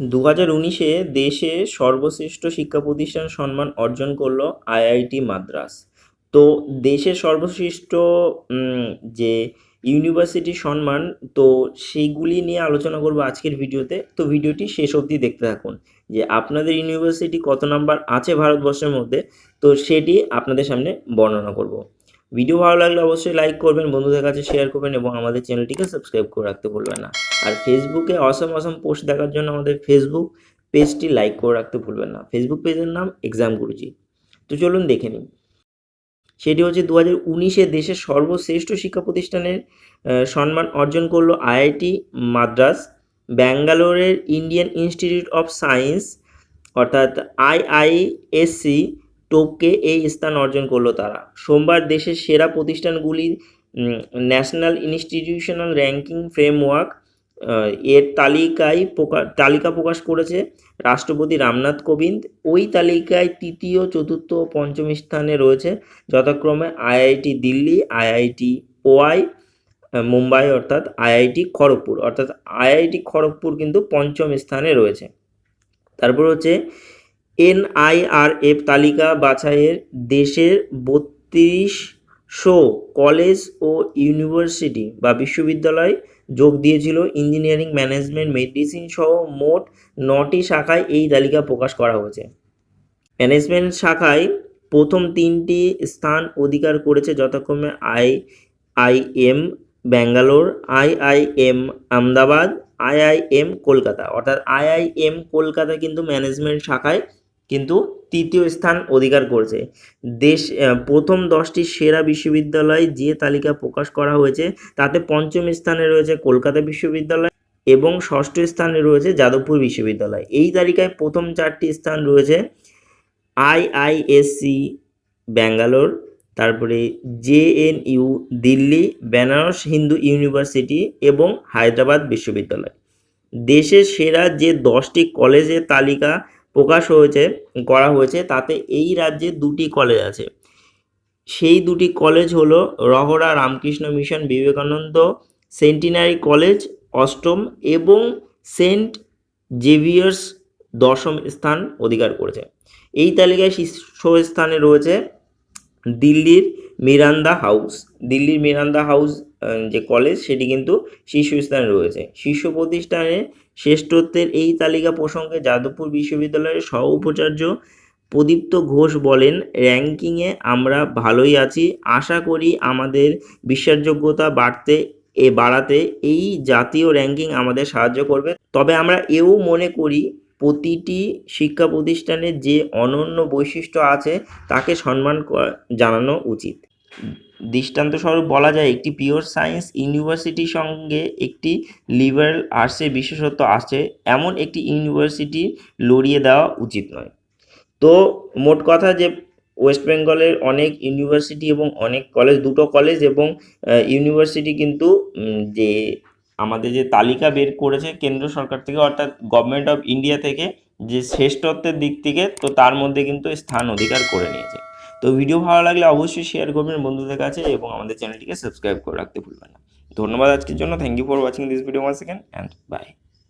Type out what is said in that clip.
দু হাজার উনিশে দেশে সর্বশ্রেষ্ঠ শিক্ষা প্রতিষ্ঠান সম্মান অর্জন করল আইআইটি মাদ্রাস। তো দেশের সর্বশ্রেষ্ঠ যে ইউনিভার্সিটি সম্মান, তো সেইগুলি নিয়ে আলোচনা করব আজকের ভিডিওতে। তো ভিডিওটি শেষ অবধি দেখতে থাকুন যে আপনাদের ইউনিভার্সিটি কত নাম্বার আছে ভারতবর্ষের মধ্যে, তো সেটি আপনাদের সামনে বর্ণনা করব। ভিডিও ভালো লাগলে অবশ্যই লাইক করবেন, বন্ধুদের কাছে শেয়ার করবেন এবং আমাদের চ্যানেলটিকে সাবস্ক্রাইব করে রাখতে ভুলবেন না। আর ফেসবুকে অসম অসম পোস্ট দেখার জন্য আমাদের ফেসবুক পেজটি লাইক করে রাখতে ভুলবেন না। ফেসবুক পেজের নাম এক্সাম গুরুজি তো চলুন দেখে নিন সেটি হচ্ছে দু হাজার উনিশে দেশের সর্বশ্রেষ্ঠ শিক্ষা প্রতিষ্ঠানের সম্মান অর্জন করল আইআইটি মাদ্রাস, ব্যাঙ্গালোরের ইন্ডিয়ান ইনস্টিটিউট অফ সায়েন্স অর্থাৎ আইআইএসসি টোপকে এই স্থান অর্জন করল তারা। সোমবার দেশের সেরা প্রতিষ্ঠানগুলির ন্যাশনাল ইনস্টিটিউশনাল র্যাঙ্কিং ফ্রেমওয়ার্ক এর তালিকায় প্রকাশ তালিকা প্রকাশ করেছে রাষ্ট্রপতি রামনাথ কোবিন্দ। ওই তালিকায় তৃতীয়, চতুর্থ ও পঞ্চম স্থানে রয়েছে যথাক্রমে IIT Delhi, IIT Y, Mumbai অর্থাৎ আইআইটি খড়গপুর। অর্থাৎ আইআইটি খড়গপুর কিন্তু পঞ্চম স্থানে রয়েছে। তারপর হচ্ছে এনআইআরএফ তালিকা বাছাইয়ের দেশের বত্রিশশো কলেজ ও ইউনিভার্সিটি বা বিশ্ববিদ্যালয় যোগ দিয়েছিল ইঞ্জিনিয়ারিং, ম্যানেজমেন্ট, মেডিসিন সহ মোট নটি শাখায় এই তালিকা প্রকাশ করা হয়েছে। ম্যানেজমেন্ট শাখায় প্রথম তিনটি স্থান অধিকার করেছে যথাক্রমে I, IM Bangalore, IIM Ahmedabad, IIM Kolkata. অর্থাৎ আইআইএম কলকাতা কিন্তু ম্যানেজমেন্ট শাখায় কিন্তু তৃতীয় স্থান অধিকার করছে। দেশ প্রথম দশটি সেরা বিশ্ববিদ্যালয় যে তালিকা প্রকাশ করা হয়েছে, তাতে পঞ্চম স্থানে রয়েছে কলকাতা বিশ্ববিদ্যালয় এবং ষষ্ঠ স্থানে রয়েছে যাদবপুর বিশ্ববিদ্যালয়। এই তালিকায় প্রথম চারটি স্থান রয়েছে আইআইএসসি ব্যাঙ্গালোর, তারপরে জেএনইউ দিল্লি, বেনারস হিন্দু ইউনিভার্সিটি এবং হায়দ্রাবাদ বিশ্ববিদ্যালয়। দেশের সেরা যে দশটি কলেজের তালিকা প্রকাশ হয়েছে, করা হয়েছে, তাতে এই রাজ্যে দুটি কলেজ আছে। সেই দুটি কলেজ হলো Rahara Ramakrishna mission Vivekananda centenary college অষ্টম এবং সেন্ট জেভিয়ার্স দশম স্থান অধিকার করেছে। এই তালিকায় শীর্ষ স্থানে রয়েছে দিল্লির মিরান্দা হাউস। দিল্লির মিরান্দা হাউস যে কলেজ সেটি কিন্তু শীর্ষস্থানে রয়েছে। শীর্ষ প্রতিষ্ঠানে শ্রেষ্ঠত্বের এই তালিকা প্রসঙ্গে যাদবপুর বিশ্ববিদ্যালয়ের সহ উপাচার্য প্রদীপ্ত ঘোষ বলেন র্যাঙ্কিংয়ে আমরা ভালোই আছি। আশা করি আমাদের বিশ্বাসযোগ্যতা বাড়তে, এ বাড়াতে এই জাতীয় র্যাঙ্কিং আমাদের সাহায্য করবে। তবে আমরা এও মনে করি, প্রতিটি শিক্ষা প্রতিষ্ঠানের যে অনন্য বৈশিষ্ট্য আছে, তাকে সম্মান জানানো উচিত। দৃষ্টান্তস্বরূপ বলা যায়, একটি পিওর সায়েন্স ইউনিভার্সিটির সঙ্গে একটি লিবারেল আর্টসের বিশেষত্ব আছে। এমন একটি ইউনিভার্সিটি লড়িয়ে দেওয়া উচিত নয়। তো মোট কথা যে ওয়েস্ট বেঙ্গলের অনেক ইউনিভার্সিটি এবং অনেক কলেজ দুটো কলেজ এবং ইউনিভার্সিটি কিন্তু যে আমাদের যে তালিকা বের করেছে কেন্দ্র সরকার থেকে, অর্থাৎ গভর্নমেন্ট অফ ইন্ডিয়া থেকে, যে শ্রেষ্ঠত্বের দিক থেকে, তো তার মধ্যে কিন্তু স্থান অধিকার করে নিয়েছে। তো ভিডিও ভালো লাগলে অবশ্যই শেয়ার করবেন বন্ধুদের কাছে এবং আমাদের চ্যানেলটিকে সাবস্ক্রাইব করে রাখতে ভুলবেন না। ধন্যবাদ আজকের জন্য। Thank you for watching this video one second and bye